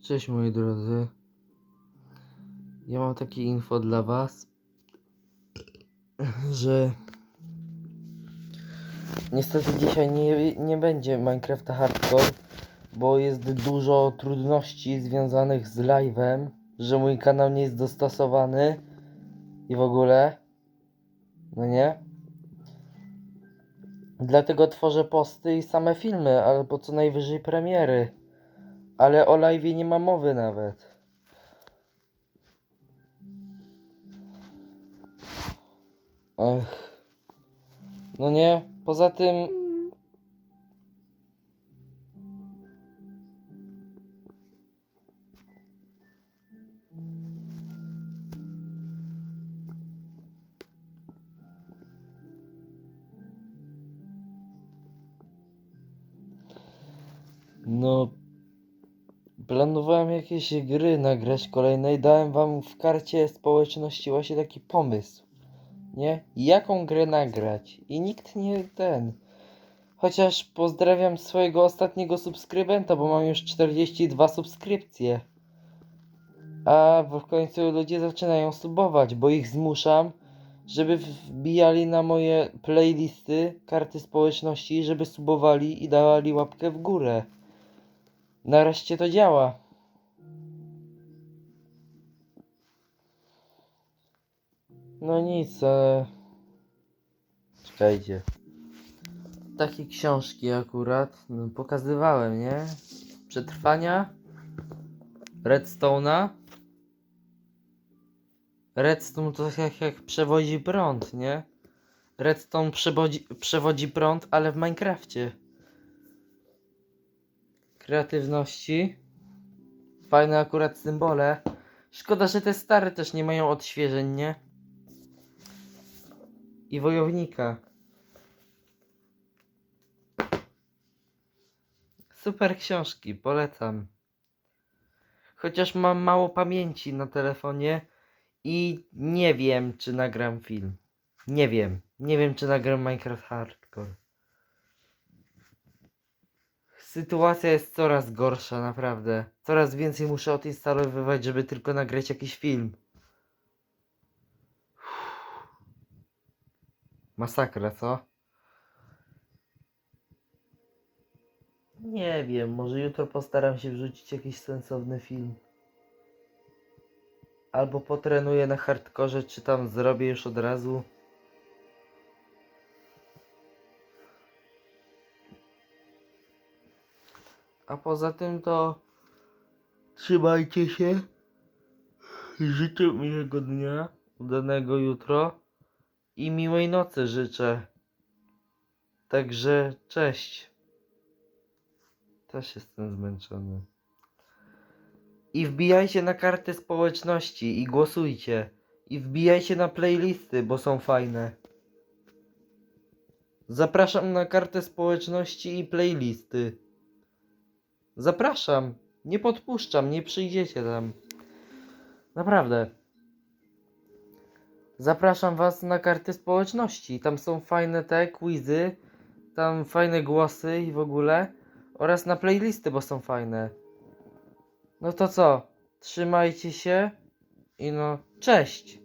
Cześć moi drodzy. Ja mam takie info dla was, że niestety dzisiaj nie, nie będzie Minecrafta Hardcore, bo jest dużo trudności związanych z live'em, że mój kanał nie jest dostosowany i w ogóle. No nie? Dlatego tworzę posty i same filmy, albo co najwyżej premiery. Ale o live nie ma mowy nawet. Ech. No nie, poza tym. No, Planowałem jakieś gry nagrać kolejne i dałem wam w karcie społeczności właśnie taki pomysł. Nie? Jaką grę nagrać? I nikt nie ten. Chociaż pozdrawiam swojego ostatniego subskrybenta, bo mam już 42 subskrypcje. A w końcu ludzie zaczynają subować, bo ich zmuszam, żeby wbijali na moje playlisty karty społeczności, żeby subowali i dawali łapkę w górę. Nareszcie to działa. No nic, ale... Czekajcie. Takie książki akurat no, pokazywałem, nie? Przetrwania. Redstone'a. Redstone to jak, jak przewodzi prąd, nie? Redstone przewodzi, przewodzi prąd, ale w Minecrafcie kreatywności. Fajne akurat symbole. Szkoda, że te stare też nie mają odświeżeń, nie? I wojownika. Super książki, polecam. Chociaż mam mało pamięci na telefonie i nie wiem, czy nagram film. Nie wiem. Nie wiem, czy nagram Minecraft Hardcore. Sytuacja jest coraz gorsza, naprawdę. Coraz więcej muszę odinstalowywać, żeby tylko nagrać jakiś film. Masakra, co? Nie wiem, może jutro postaram się wrzucić jakiś sensowny film. Albo potrenuję na hardkorze, czy tam zrobię już od razu. A poza tym to trzymajcie się. Życzę miłego dnia, udanego jutro i miłej nocy życzę. Także cześć. Też jestem zmęczony. I wbijajcie na kartę społeczności i głosujcie. I wbijajcie na playlisty, bo są fajne. Zapraszam na kartę społeczności i playlisty. Zapraszam. Nie podpuszczam, nie przyjdziecie tam. Naprawdę. Zapraszam was na karty społeczności. Tam są fajne te quizy, tam fajne głosy i w ogóle. Oraz na playlisty, bo są fajne. No to co? Trzymajcie się i no, cześć!